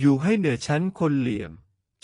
อยู่ให้เหนือชั้นคนเหลี่ยม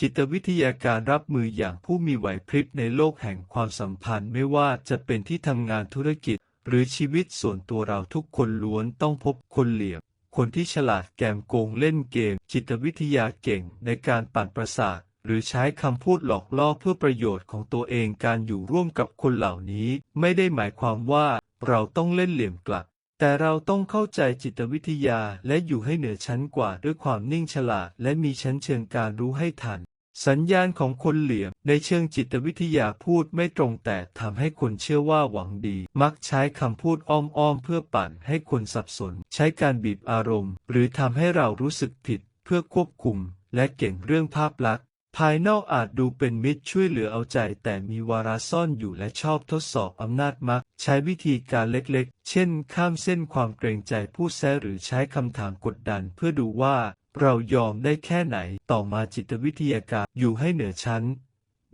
จิตวิทยาการรับมืออย่างผู้มีไหวพริบในโลกแห่งความสัมพันธ์ไม่ว่าจะเป็นที่ทำงานธุรกิจ หรือชีวิตส่วนตัวเราทุกคนล้วนต้องพบคนเหลี่ยม คนที่ฉลาดแกมโกงเล่นเกม จิตวิทยาเก่งในการปั่นประสาทหรือใช้คำพูดหลอกล่อเพื่อประโยชน์ของตัวเองการอยู่ร่วมกับคนเหล่านี้ ไม่ได้หมายความว่าเราต้องเล่นเหลี่ยมกลับ แต่เราต้องเข้าใจจิตวิทยาและอยู่ให้เหนือชั้นกว่าด้วยความนิ่งฉลาดและมีชั้นเชิงการรู้ให้ทัน สัญญาณของคนเหลี่ยมในเชิงจิตวิทยาพูดไม่ตรงแต่ทำให้คนเชื่อว่าหวังดี มักใช้คำพูดอ้อมๆเพื่อปั่นให้คนสับสน ใช้การบีบอารมณ์ หรือทำให้เรารู้สึกผิดเพื่อควบคุม และเก่งเรื่องภาพลักษณ์ ภายนอกอาจดูเป็นมิตรช่วยเหลือเอาใจ แต่มีวาระซ่อนอยู่และชอบทดสอบอำนาจมัก ใช้วิธีการเล็กๆ เช่น ข้ามเส้นความเกรงใจผู้แซะหรือใช้คำถามกดดันเพื่อดูว่า เรายอมได้แค่ไหนต่อมาจิตวิทยาการอยู่ให้เหนือชั้น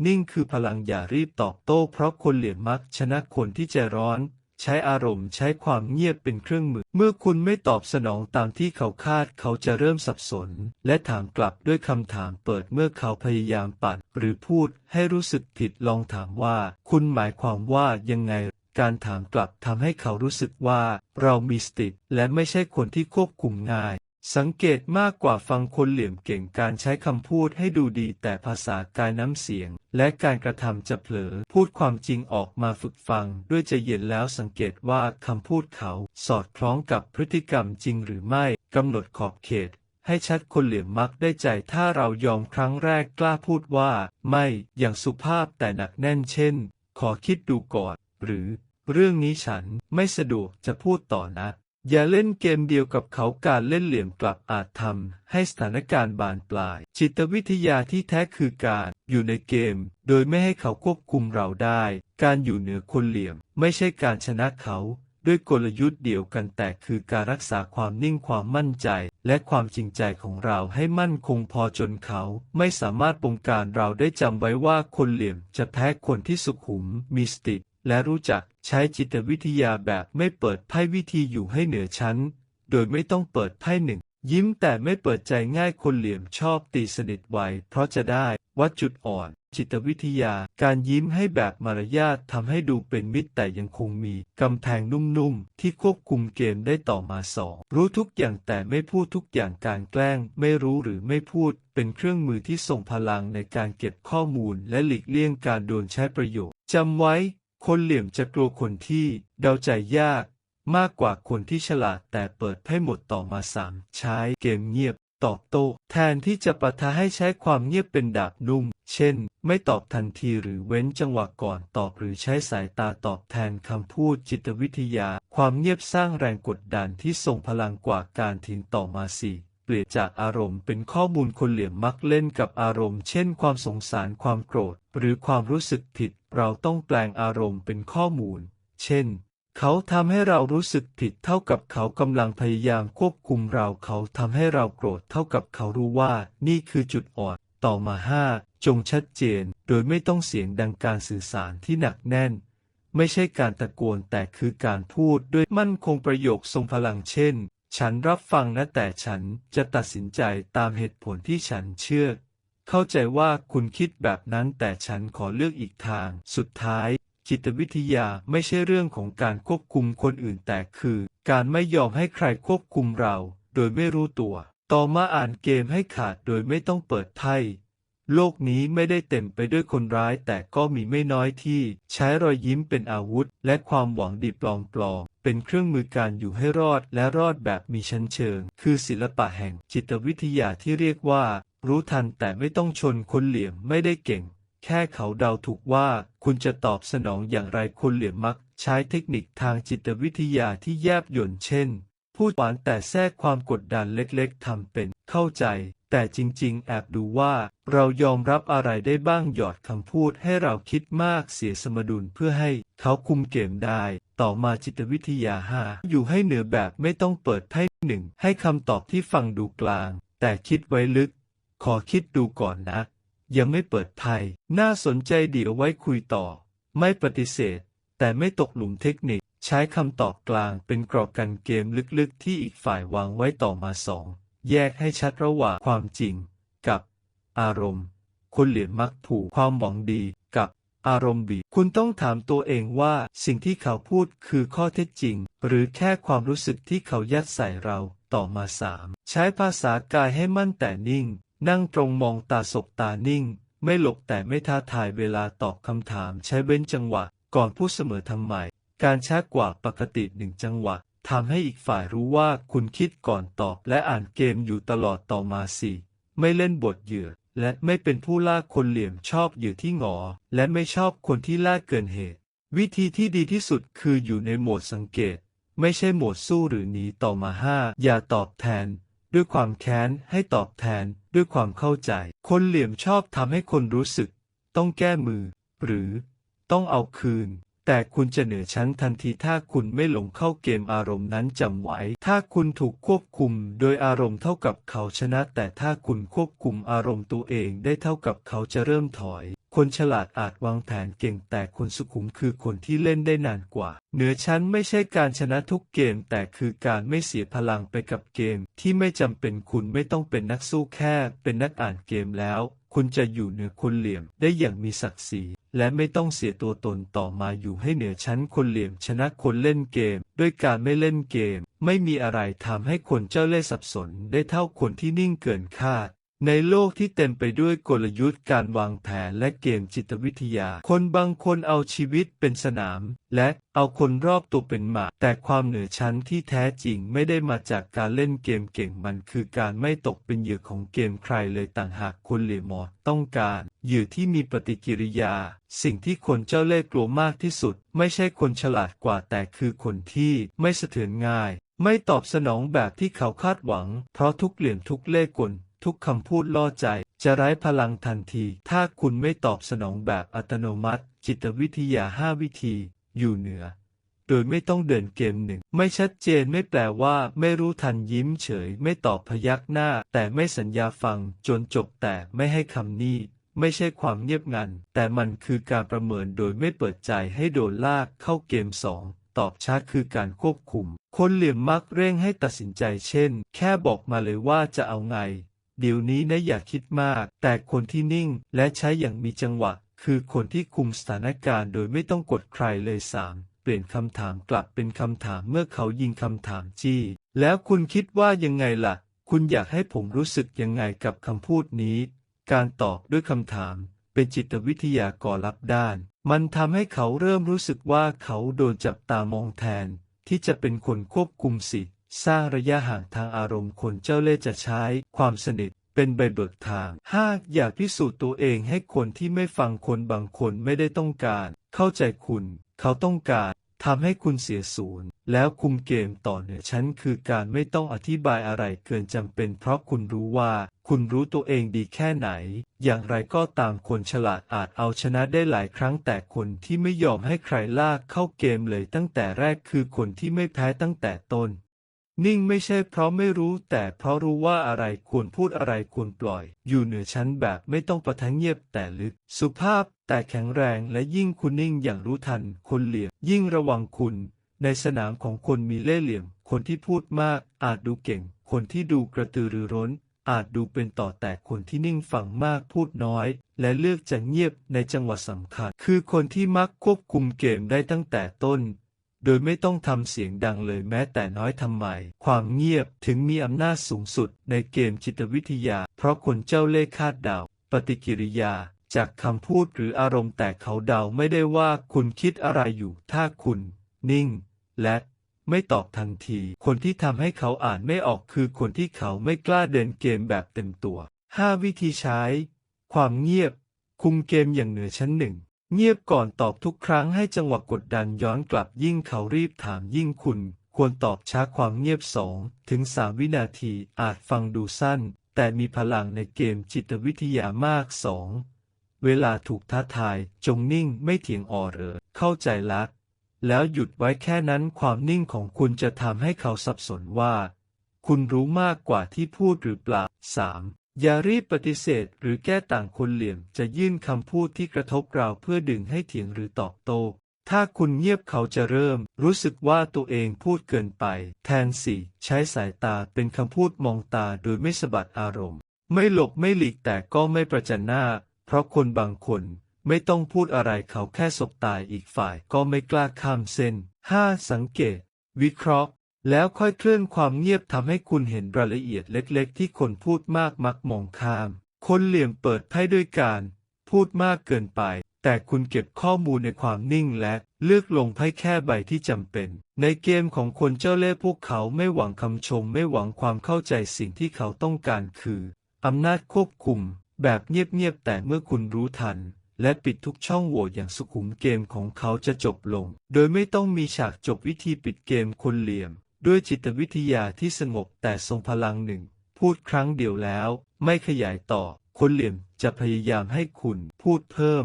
นิ่งคือพลังอย่ารีบตอบโต้เพราะคนเหลี่ยมมักชนะคนที่ใจร้อน ใช้อารมณ์ใช้ความเงียบเป็นเครื่องมือ เมื่อคุณไม่ตอบสนองตามที่เขาคาดเขาจะเริ่มสับสน และถามกลับด้วยคำถามเปิดเมื่อเขาพยายามปัด หรือพูดให้รู้สึกผิดลองถามว่า คุณหมายความว่ายังไง การถามกลับทำให้เขารู้สึกว่า เรามีสติและไม่ใช่คนที่ควบคุมง่าย สังเกตมากกว่าฟังคนเหลี่ยมเก่งการใช้คำพูดให้ดูดีแต่ภาษากายน้ำเสียง และการกระทำจะเผลอ พูดความจริงออกมาฝึกฟัง ด้วยใจเย็นแล้วสังเกตว่าคำพูดเขา สอดคล้องกับพฤติกรรมจริงหรือไม่กำหนดขอบเขต ให้ชัดคนเหลี่ยมมักได้ใจถ้าเรายอมครั้งแรกกล้าพูดว่า ไม่อย่างสุภาพแต่หนักแน่นเช่น ขอคิดดูก่อน หรือ เรื่องนี้ฉันไม่สะดวกจะพูดต่อนะ อย่าเล่นเกมเดียวกับเขาการเล่นเหลี่ยมกลับอาจทำให้สถานการณ์บานปลาย จิตวิทยาที่แท้คือการอยู่ในเกม โดยไม่ให้เขาควบคุมเราได้ การอยู่เหนือคนเหลี่ยม ไม่ใช่การชนะเขา ด้วยกลยุทธ์เดียวกันแต่คือการรักษาความนิ่งความมั่นใจ และความจริงใจของเราให้มั่นคงพอจนเขา ไม่สามารถบงการเราได้จำไว้ว่าคนเหลี่ยมจะแพ้คนที่สุขุมมีสติ และรู้จักใช้จิตวิทยาแบบไม่เปิดไพ่วิธีอยู่ให้เหนือชั้น โดยไม่ต้องเปิดไพ่หนึ่ง ยิ้มแต่ไม่เปิดใจง่ายคนเหลี่ยมชอบตีสนิทไวเพราะจะได้วัดจุดอ่อน จิตวิทยา การยิ้มให้แบบมารยาททำให้ดูเป็นมิตรแต่ยังคงมีกำแพงนุ่มๆ ที่ควบคุมเกมได้ต่อมาสองรู้ทุกอย่างแต่ไม่พูดทุกอย่างการแกล้ง ไม่รู้หรือไม่พูด เป็นเครื่องมือที่ส่งพลังในการเก็บข้อมูลและหลีกเลี่ยงการโดนใช้ประโยชน์จำไว้ คนเหลี่ยมจะกลัวคนที่เดาใจยาก มากกว่าคนที่ฉลาดแต่เปิดให้หมดต่อมาสามใช้เกมเงียบ ตอบโต้ แทนที่จะปะทะให้ใช้ความเงียบเป็นดาบนุ่ม เช่น ไม่ตอบทันทีหรือเว้นจังหวะก่อนตอบหรือใช้สายตาตอบแทนคำพูดจิตวิทยา ความเงียบสร้างแรงกดดันที่ส่งพลังกว่าการทิ้งต่อมาสี่ เปลี่ยนจากอารมณ์เป็นข้อมูลคนเหลี่ยมมักเล่นกับอารมณ์ เช่น ความสงสารความโกรธ หรือความรู้สึกผิด เราต้องแปลงอารมณ์เป็นข้อมูล เช่น เขาทำให้เรารู้สึกผิดเท่ากับเขากำลังพยายามควบคุมเราเขาทำให้เราโกรธเท่ากับเขารู้ว่า นี่คือจุดอ่อน ต่อมาห้าจงชัดเจน โดยไม่ต้องเสียงดังการสื่อสารที่หนักแน่น ไม่ใช่การตะโกนแต่คือการพูดด้วยมั่นคงประโยคทรงพลังเช่น ฉันรับฟังนะแต่ฉันจะตัดสินใจตามเหตุผลที่ฉันเชื่อ เข้าใจว่าคุณคิดแบบนั้นแต่ฉันขอเลือกอีกทาง สุดท้าย จิตวิทยาไม่ใช่เรื่องของการควบคุมคนอื่นแต่คือ การไม่ยอมให้ใครควบคุมเรา โดยไม่รู้ตัว ต่อมาอ่านเกมให้ขาดโดยไม่ต้องเปิดไพ่ โลกนี้ไม่ได้เต็มไปด้วยคนร้ายแต่ก็มีไม่น้อยที่ใช้รอยยิ้มเป็นอาวุธ และความหวังดีปลอมๆเป็นเครื่องมือการอยู่ให้รอดและรอดแบบมีชั้นเชิง คือศิลปะแห่งจิตวิทยาที่เรียกว่า รู้ทันแต่ไม่ต้องชนคนเหลี่ยมไม่ได้เก่ง แค่เขาเดาถูกว่าคุณจะตอบสนองอย่างไรคนเหลี่ยมมัก ใช้เทคนิคทางจิตวิทยาที่แยบยลเช่นพูดหวานแต่แทรกความกดดันเล็กๆทำเป็นเข้าใจ แต่จริงๆ แอบดูว่า เรายอมรับอะไรได้บ้างหยอดคำพูดให้เราคิดมากเสียสมดุลเพื่อให้เขาคุมเกมได้ ต่อมาจิตวิทยาห้าอยู่ให้เหนือแบบไม่ต้องเปิดไพ่หนึ่งให้คำตอบที่ฟังดูกลาง แต่คิดไว้ลึก ขอคิดดูก่อนนะ ยังไม่เปิดไพ่น่าสนใจเดี๋ยวไว้คุยต่อ ไม่ปฏิเสธ แต่ไม่ตกหลุมเทคนิค ใช้คำตอบกลางเป็นกรอบกันเกมลึกๆ ที่อีกฝ่ายวางไว้ต่อมาสอง แยกให้ชัดระหว่างความจริง กับอารมณ์ คนเหลียมมักผูกความหวังดีกับอารมณ์บีบคุณต้องถามตัวเองว่าสิ่งที่เขาพูดคือข้อเท็จจริง หรือแค่ความรู้สึกที่เขายัดใส่เราต่อมาสามใช้ภาษากายให้มั่นแต่นิ่ง นั่งตรงมองตาสบตานิ่ง ไม่หลบแต่ไม่ท้าทายเวลาตอบคำถาม ใช้เว้นจังหวะ ก่อนพูดเสมอทำไมการช้ากว่าปกติหนึ่งจังหวะ ทำให้อีกฝ่ายรู้ว่าคุณคิดก่อนตอบและอ่านเกมอยู่ตลอดต่อมาสี่ไม่เล่นบทเหยื่อ และไม่เป็นผู้ล่าคนเหลี่ยมชอบเหยื่อที่หงอ และไม่ชอบคนที่ล่าเกินเหตุ วิธีที่ดีที่สุดคืออยู่ในโหมดสังเกต ไม่ใช่โหมดสู้หรือหนีต่อมาห้าอย่าตอบแทน ด้วยความแค้นให้ตอบแทนด้วยความเข้าใจ คนเหลี่ยมชอบทำให้คนรู้สึก ต้องแก้มือ หรือ ต้องเอาคืน แต่คุณจะเหนือชั้นทันทีถ้าคุณไม่หลงเข้าเกมอารมณ์นั้นจำไว้ ถ้าคุณถูกควบคุมโดยอารมณ์เท่ากับเขาชนะ แต่ถ้าคุณควบคุมอารมณ์ตัวเองได้เท่ากับเขาจะเริ่มถอย คนฉลาดอาจวางแผนเก่งแต่คนสุขุมคือคนที่เล่นได้นานกว่า เหนือชั้นไม่ใช่การชนะทุกเกม แต่คือการไม่เสียพลังไปกับเกม ที่ไม่จำเป็นคุณไม่ต้องเป็นนักสู้แค่ เป็นนักอ่านเกมแล้ว คุณจะอยู่เหนือคนเหลี่ยมได้อย่างมีศักดิ์ศรีและไม่ต้องเสียตัวตนต่อมาอยู่ให้เหนือชั้นคนเหลี่ยมชนะคนเล่นเกม ด้วยการไม่เล่นเกม ไม่มีอะไรทำให้คนเจ้าเล่ห์สับสนได้เท่าคนที่นิ่งเกินคาด ในโลกที่เต็มไปด้วยกลยุทธ์การวางแผนและเกมจิตวิทยา คนบางคนเอาชีวิตเป็นสนาม และเอาคนรอบตัวเป็นหมาก แต่ความเหนือชั้นที่แท้จริงไม่ได้มาจากการเล่นเกมเก่งมันคือการไม่ตกเป็นเหยื่อของเกมใครเลยต่างหากคนเหลี่ยมอดต้องการเหยื่อที่มีปฏิกิริยา สิ่งที่คนเจ้าเล่ห์กลัวมากที่สุด ไม่ใช่คนฉลาดกว่าแต่คือคนที่ไม่สะเทือนง่าย ไม่ตอบสนองแบบที่เขาคาดหวัง เพราะทุกเหลี่ยมทุกเล่ห์กล ทุกคำพูดล่อใจ จะไร้พลังทันที ถ้าคุณไม่ตอบสนองแบบอัตโนมัติ จิตวิทยาห้าวิธี อยู่เหนือ โดยไม่ต้องเดินเกมหนึ่ง ไม่ชัดเจนไม่แปลว่า ไม่รู้ทันยิ้มเฉย ไม่ตอบพยักหน้า แต่ไม่สัญญาฟังจนจบแต่ไม่ให้คำนี้ไม่ใช่ความเงียบงัน แต่มันคือการประเมินโดยไม่เปิดใจให้โดนลากเข้าเกมสองตอบช้าคือการควบคุม คนเหลี่ยมมักเร่งให้ตัดสินใจเช่น แค่บอกมาเลยว่าจะเอาไง เดี๋ยวนี้นะอย่าคิดมาก แต่คนที่นิ่งและใช้อย่างมีจังหวะ คือคนที่คุมสถานการณ์โดยไม่ต้องกดใครเลยสามเปลี่ยนคำถามกลับเป็นคำถามเมื่อเขายิงคำถามจี้ แล้วคุณคิดว่ายังไงล่ะ คุณอยากให้ผมรู้สึกยังไงกับคำพูดนี้ การตอบด้วยคำถาม เป็นจิตวิทยากอรับด้าน มันทำให้เขาเริ่มรู้สึกว่าเขาโดนจับตามองแทน ที่จะเป็นคนควบคุมสิ สร้างระยะห่างทางอารมณ์คนเจ้าเล่ห์จะใช้ความสนิทเป็นใบเบิกทาง 5. อยากพิสูจน์ตัวเองให้คนที่ไม่ฟังคนบางคนไม่ได้ต้องการ เข้าใจคุณ เขาต้องการทำให้คุณเสียศูนย์ แล้วคุมเกมต่อเหนือชั้นคือการไม่ต้องอธิบายอะไรเกินจำเป็น เพราะคุณรู้ว่า คุณรู้ตัวเองดีแค่ไหน อย่างไรก็ตามคนฉลาดอาจเอาชนะได้หลายครั้งแต่คนที่ไม่ยอมให้ใครลากเข้าเกมเลยตั้งแต่แรกคือคนที่ไม่แพ้ตั้งแต่ต้น นิ่งไม่ใช่เพราะไม่รู้แต่เพราะรู้ว่าอะไรควรพูดอะไรควรปล่อย อยู่เหนือชั้นแบบไม่ต้องประทังเงียบแต่ลึก สุภาพแต่แข็งแรงและยิ่งคุณนิ่งอย่างรู้ทัน คนเหลี่ยม ยิ่งระวังคุณ ในสนามของคนมีเล่ห์เหลี่ยม คนที่พูดมาก อาจดูเก่ง คนที่ดูกระตือรือร้น อาจดูเป็นต่อแต่คนที่นิ่งฟังมากพูดน้อย และเลือกจะเงียบในจังหวะสำคัญ คือคนที่มักควบคุมเกมได้ตั้งแต่ต้น โดยไม่ต้องทำเสียงดังเลยแม้แต่น้อยทำไม ความเงียบถึงมีอำนาจสูงสุดในเกมจิตวิทยา เพราะคนเจ้าเล่ห์คาดเดา ปฏิกิริยา จากคำพูดหรืออารมณ์แต่เขาเดาไม่ได้ว่าคุณคิดอะไรอยู่ ถ้าคุณ นิ่ง และไม่ตอบทันที คนที่ทำให้เขาอ่านไม่ออกคือคนที่เขาไม่กล้าเดินเกมแบบเต็มตัว 5 วิธีใช้ ความเงียบ คุมเกมอย่างเหนือชั้นหนึ่ง เงียบก่อนตอบทุกครั้งให้จังหวะกดดันย้อนกลับยิ่งเขารีบถามยิ่งคุณ ควรตอบช้าความเงียบสองถึงสามวินาทีอาจฟังดูสั้น แต่มีพลังในเกมจิตวิทยามากสองเวลาถูกท้าทาย จงนิ่งไม่เถียงอ่อเหรอเข้าใจละแล้วหยุดไว้แค่นั้นความนิ่งของคุณจะทำให้เขาสับสนว่า คุณรู้มากกว่าที่พูดหรือเปล่า 3. อย่ารีบปฏิเสธหรือแก้ต่างคนเหลี่ยมจะยื่นคำพูดที่กระทบเราเพื่อดึงให้เถียงหรือตอบโต้ ถ้าคุณเงียบเขาจะเริ่ม รู้สึกว่าตัวเองพูดเกินไป แทนสิใช้สายตาเป็นคำพูดมองตาโดยไม่สะบัดอารมณ์ ไม่หลบไม่หลีกแต่ก็ไม่ประจันหน้า เพราะคนบางคนไม่ต้องพูดอะไรเขาแค่สบตาอีกฝ่ายก็ไม่กล้าข้ามเส้น 5. สังเกต วิเคราะห์ แล้วค่อยเคลื่อนความเงียบทำให้คุณเห็นรายละเอียดเล็กๆ ที่คนพูดมากมักมองข้าม คนเหลี่ยมเปิดไพ่ด้วยการ พูดมากเกินไป แต่คุณเก็บข้อมูลในความนิ่งและเลือกลงไพ่แค่ใบที่จำเป็น ในเกมของคนเจ้าเล่ห์พวกเขาไม่หวังคำชม ไม่หวังความเข้าใจสิ่งที่เขาต้องการคืออำนาจควบคุม แบบเงียบๆแต่เมื่อคุณรู้ทัน และปิดทุกช่องโหว่อย่างสุขุมเกมของเขาจะจบลง โดยไม่ต้องมีฉากจบวิธีปิดเกมคนเหลี่ยม ด้วยจิตวิทยาที่สงบแต่ทรงพลังหนึ่ง พูดครั้งเดียวแล้ว ไม่ขยายต่อ คนเหลี่ยมจะพยายามให้คุณพูดเพิ่ม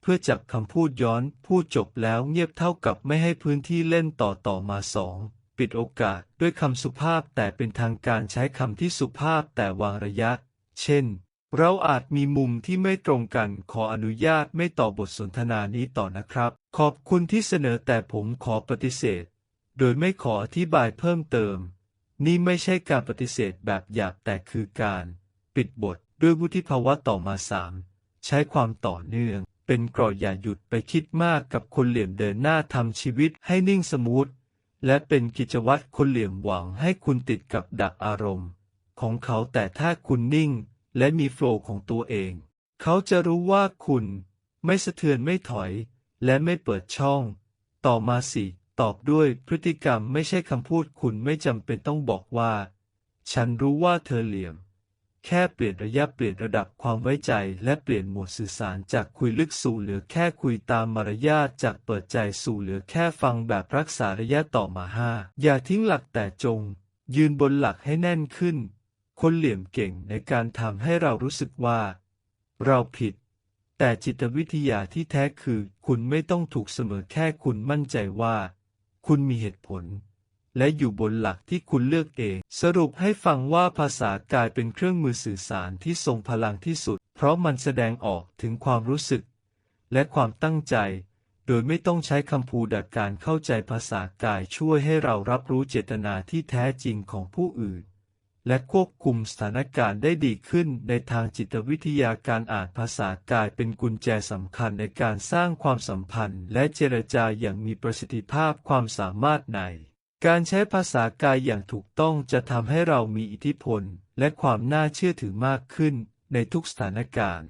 เพื่อจับคำพูดย้อนพูดจบแล้วเงียบเท่ากับไม่ให้พื้นที่เล่นต่อต่อมาสองปิดโอกาสด้วยคำสุภาพแต่เป็นทางการใช้คำที่สุภาพแต่วางระยะ เช่น เราอาจมีมุมที่ไม่ตรงกันขออนุญาตไม่ต่อบทสนทนานี้ต่อนะครับ ขอบคุณที่เสนอแต่ผมขอปฏิเสธ โดยไม่ขออธิบายเพิ่มเติม นี่ไม่ใช่การปฏิเสธแบบหยาบแต่คือการปิดบทด้วยวุฒิภาวะต่อมาสามใช้ความต่อเนื่อง เป็นกรออย่าหยุดไปคิดมากกับคนเหลี่ยมเดินหน้าทำชีวิตให้นิ่งสมูทและเป็นกิจวัตรคนเหลี่ยมหวังให้คุณติดกับดักอารมณ์ ของเขาแต่ถ้าคุณนิ่ง และมีโฟล์ของตัวเอง เขาจะรู้ว่าคุณ ไม่สะเทือนไม่ถอย และไม่เปิดช่อง ต่อมาสิ ตอบด้วยพฤติกรรมไม่ใช่คำพูดคุณไม่จำเป็นต้องบอกว่า ฉันรู้ว่าเธอเหลี่ยม แค่เปลี่ยนระยะเปลี่ยนระดับความไว้ใจ และเปลี่ยนโหมดสื่อสารจากคุยลึกสู่เหลือแค่คุยตามมารยาทจากเปิดใจสู่เหลือแค่ฟังแบบรักษาระยะต่อมาห้าอย่าทิ้งหลักแต่จง ยืนบนหลักให้แน่นขึ้น คนเหลี่ยมเก่งในการทำให้เรารู้สึกว่า เราผิดแต่จิตวิทยาที่แท้คือ คุณไม่ต้องถูกเสมอแค่คุณมั่นใจว่า คุณมีเหตุผล และอยู่บนหลักที่คุณเลือกเอง สรุปให้ฟังว่าภาษากายเป็นเครื่องมือสื่อสารที่ทรงพลังที่สุด เพราะมันแสดงออกถึงความรู้สึก และความตั้งใจ โดยไม่ต้องใช้คำพูดการเข้าใจภาษากายช่วยให้เรารับรู้เจตนาที่แท้จริงของผู้อื่น และควบคุมสถานการณ์ได้ดีขึ้นในทางจิตวิทยาการอ่านภาษากายเป็นกุญแจสำคัญในการสร้างความสัมพันธ์ และเจรจาอย่างมีประสิทธิภาพความสามารถใน การใช้ภาษากายอย่างถูกต้องจะทำให้เรามีอิทธิพล และความน่าเชื่อถือมากขึ้นในทุกสถานการณ์